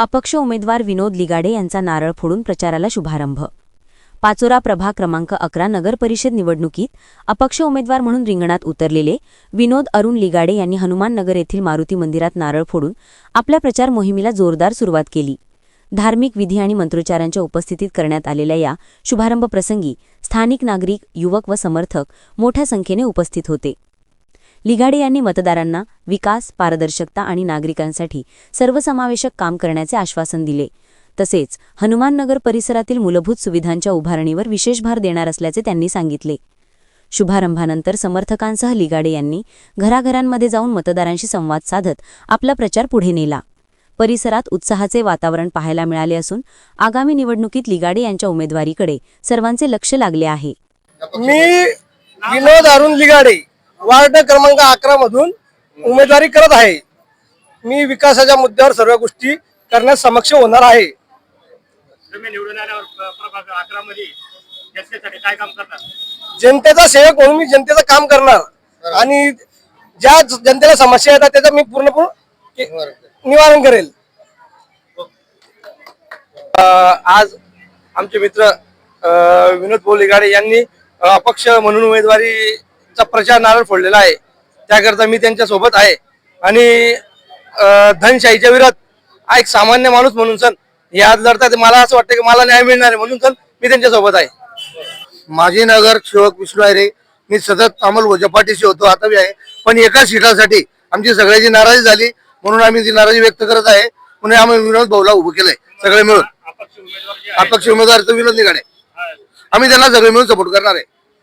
अपक्ष उमेदवार विनोद लिगाडे यांचा नारळ फोडून प्रचाराला शुभारंभ. पाचोरा प्रभाग क्रमांक अकरा नगर परिषद निवडणुकीत अपक्ष उमेदवार म्हणून रिंगणात उतरलेले विनोद अरुण लिगाडे यांनी हनुमान नगर येथील मारुती मंदिरात नारळ फोडून आपल्या प्रचार मोहिमेला जोरदार सुरुवात केली. धार्मिक विधी आणि मंत्रोच्चारांच्या उपस्थितीत करण्यात आलेल्या या शुभारंभ प्रसंगी स्थानिक नागरिक युवक व समर्थक मोठ्या संख्येने उपस्थित होते. लिगाडे यांनी मतदारांना विकास पारदर्शकता आणि नागरिकांसाठी सर्वसमावेशक काम करण्याचे आश्वासन दिले. तसेच हनुमाननगर परिसरातील मूलभूत सुविधांच्या उभारणीवर विशेष भार देणार असल्याचे त्यांनी सांगितले. शुभारंभानंतर समर्थकांसह लिगाडे यांनी घराघरांमध्ये जाऊन मतदारांशी संवाद साधत आपला प्रचार पुढे नेला. परिसरात उत्साहाचे वातावरण पाहायला मिळाले असून आगामी निवडणुकीत लिगाडे यांच्या उमेदवारीकडे सर्वांचे लक्ष लागले आहे. मी विनोद अरुण लिगाडे. वार्ड क्रमांक अकरा मधून उमेदवारी करत आहे. मी विकासाच्या मुद्द्यावर सर्व गोष्टी करण्यास समक्ष होणार आहे. तुम्ही निवडून आल्यावर प्र- प्रभाग अकरा मध्ये जनतेसाठी काय काम करणार? जनतेचा सेवक म्हणून मी जनतेचं काम करणार. आणि ज्या जनतेला समस्या येतात त्याचं मी पूर्णपणे निवारण करेल. आज आमचे मित्र विनोद भाऊ लिगाडे यांनी अपक्ष म्हणून उमेदवारीचा प्रचार नारळ फोडलेला आहे. त्याकरता मी त्यांच्यासोबत आहे. आणि धनशाहीच्या विरोधात हा एक सामान्य माणूस म्हणून सण हे आज लढतात. मला असं वाटतं की मला न्याय मिळणार आहे म्हणून सण मी त्यांच्यासोबत आहे. माझे नगर सेवक विष्णू आहे मी सतत अमोल भोजा पाठीशी होतो आता आहे. पण एका सीटासाठी आमची सगळ्याची नाराजी झाली म्हणून आम्ही ती नाराजी व्यक्त करत आहे. म्हणून आम्ही विनोद भाऊला उभं केलंय सगळे मिळून. अपक्ष उमेदवार विनोद निघाले. हा, आम्ही त्यांना सगळे मिळून सपोर्ट करणार आहे.